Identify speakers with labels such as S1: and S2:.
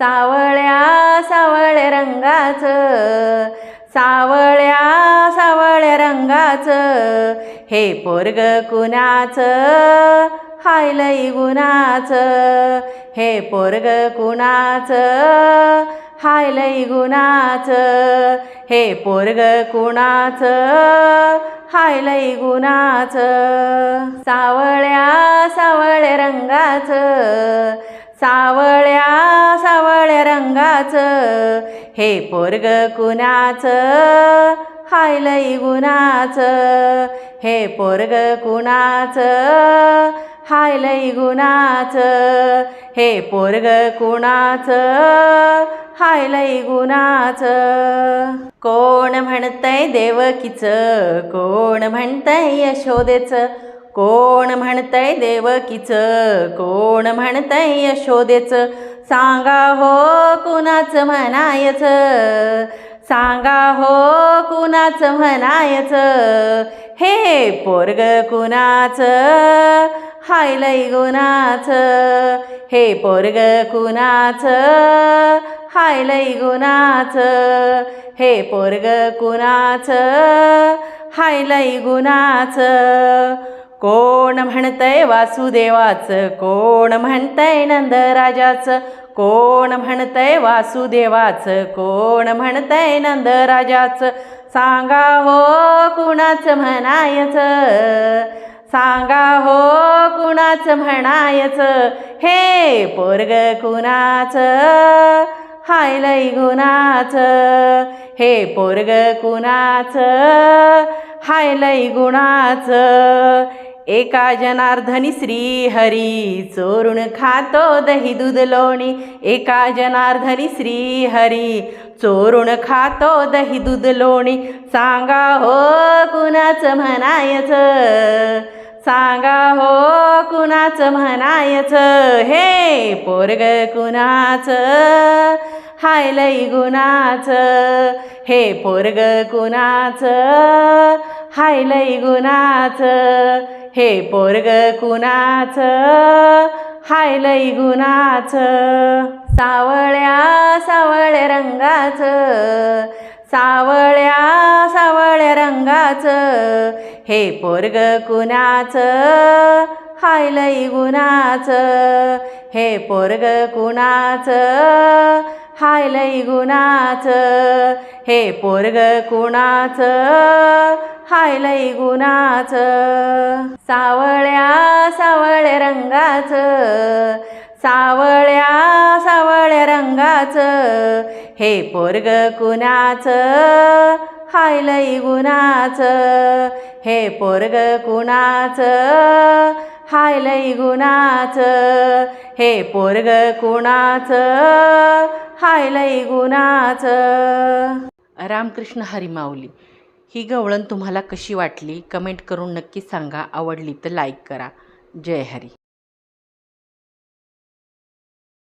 S1: सावळ्या सावळ्या रंगाचं सावळ्या सावळ्या रंगाचं हे पोरग कुणाचं? हाय लई गुणाचं हे पोरग कुणाचं? हाय लई गुणाचं हे पोरग कुणाचं? हाय लई गुणाचं सावळ्या सावळ्या रंगाचं सावळ्या सावळ्या रंगाचं हे पोरग कुणाचं? हाय लई गुणाचं हे पोरग कुणाचं? हाय लई गुणाचं हे पोरग कुणाचं? हाय लई गुणाचं. कोण म्हणतंय देवकीचं? कोण म्हणतंय यशोदेचं? कोण म्हणतंय देवकीचं? कोण म्हणतंय यशोदेचं? सांगा हो कुणाचं म्हणायचं? सांगा हो कुणाचं म्हणायचं? हे पोरग कुणाचं? हाय लई गुणाचं. हे पोरग कुणाचं? हाय लई गुणाचं. हे पोरग कुणाचं? हाय लई गुणाचं. कोण म्हणतंय वासुदेवाचं? कोण म्हणतंय नंदराजाचं? कोण म्हणतंय वासुदेवाचं? कोण म्हणतंय नंदराजाचं? सांगा हो कुणाचं म्हणायचं? सांगा हो कुणाचं म्हणायचं? हे पोरग कुणाचं? हाय लई गुणाचं. हे पोरग कुणाचं? हाय लई गुणाचं. एका जनार्दनी श्री हरी चोरून खातो दही दूध लोणी. एका जनार्दनी श्री हरी चोरून खातो दही दूध लोणी. सांगा हो कुणाचं म्हणायचं? सांगा हो कुणाचं म्हणायचं? हे पोरग कुणाचं? हाय लई गुणाचं. हे पोरग कुणाचं? हाय लई गुणाचं. हे पोरग कुणाचं? हाय लई गुणाचं. सावळ्या सावळ्या रंगाचं. सावळ्या सावळ्या रंगाचं हे पोरग कुणाचं? हाय लई गुणाचं हे पोरग कुणाचं? हायलई गुणाचं हे पोरग कुणाचं? हायलई गुणाचं. सावळ्या सावळ्या रंगाचं सावळ्या सावळ्या रंगाचं हे पोरग कुणाचं? हाय लई गुणाचं हे पोरग कुणाचं? हाय लई गुणाचं हे पोरग कुणाचं? हाय लई गुणाचं. रामकृष्ण हरिमाऊली ही गवळण तुम्हाला कशी वाटली? कमेंट करून नक्की सांगा. आवडली तर लाईक करा. जय हरी.